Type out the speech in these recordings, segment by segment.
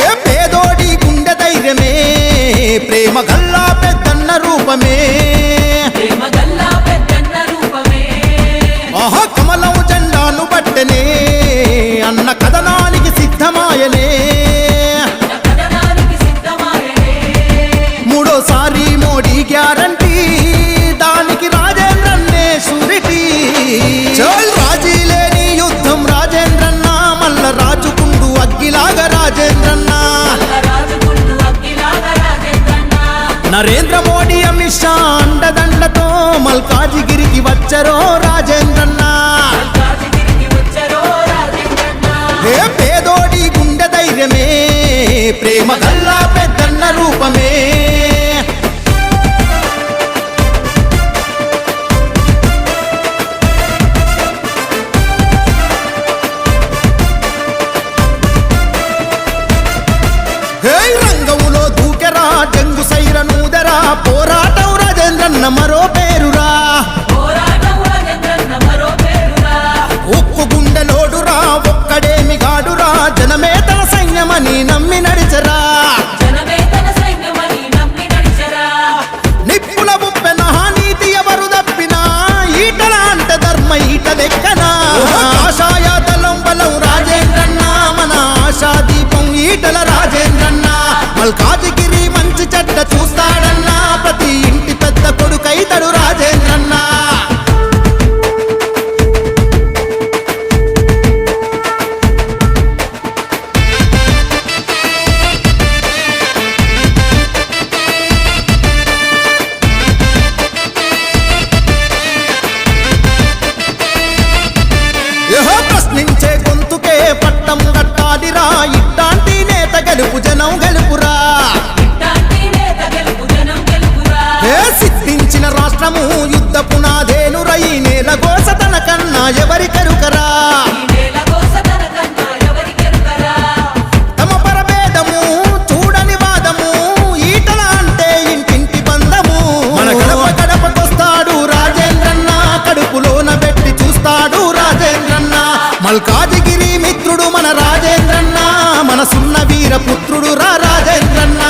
ఏ పేదోడి గుండె ధైర్యమే? ప్రేమ గల్లా పెద్దన్న రూపమే. ఆహా కమలం జెండాను బట్టనే. రాజేంద్రన్న. నరేంద్ర మోడీ అమిత్ షా అండదండతో మల్కాజిగిరికి వచ్చరో రాజేంద్రన్న. పేదోడి గుండె ధైర్యమే ప్రేమ గల్లా మల్కాజగిరి మిత్రుడు మన రాజేంద్రన్న మన సున్న వీర పుత్రుడు రా రాజేంద్రన్న.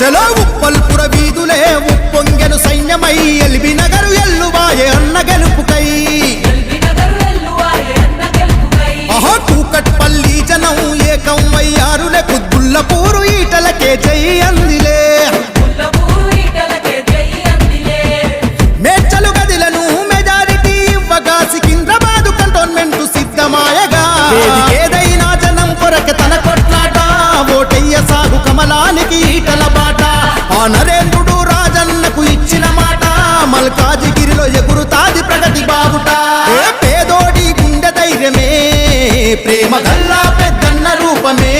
చలో ఉప్పల్పుర వీధులే ఉప్పొంగెను సైన్యమై ఎల్బి నగరు ఎల్లువాయే అన్న గెలుపుకై. నరేంద్రుడు రాజన్నకు ఇచ్చిన మాట మల్కాజిగిరిలో ఎగురుతాది ప్రగతి బాబుట. పేదోడి గుండె ధైర్యమే ప్రేమ గల్లా పెద్దన్న రూపమే.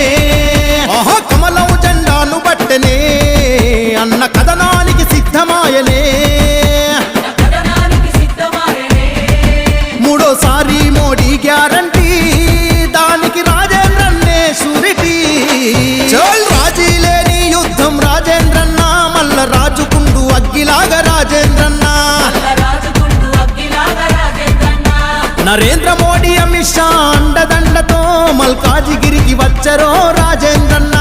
కమలం జెండాను బట్టనే అన్న కథనానికి సిద్ధమాయనే. నరేంద్ర మోడీ అమిత్ షా అండదండతో మల్కాజిగిరికి వచ్చరో రాజేంద్రన్న.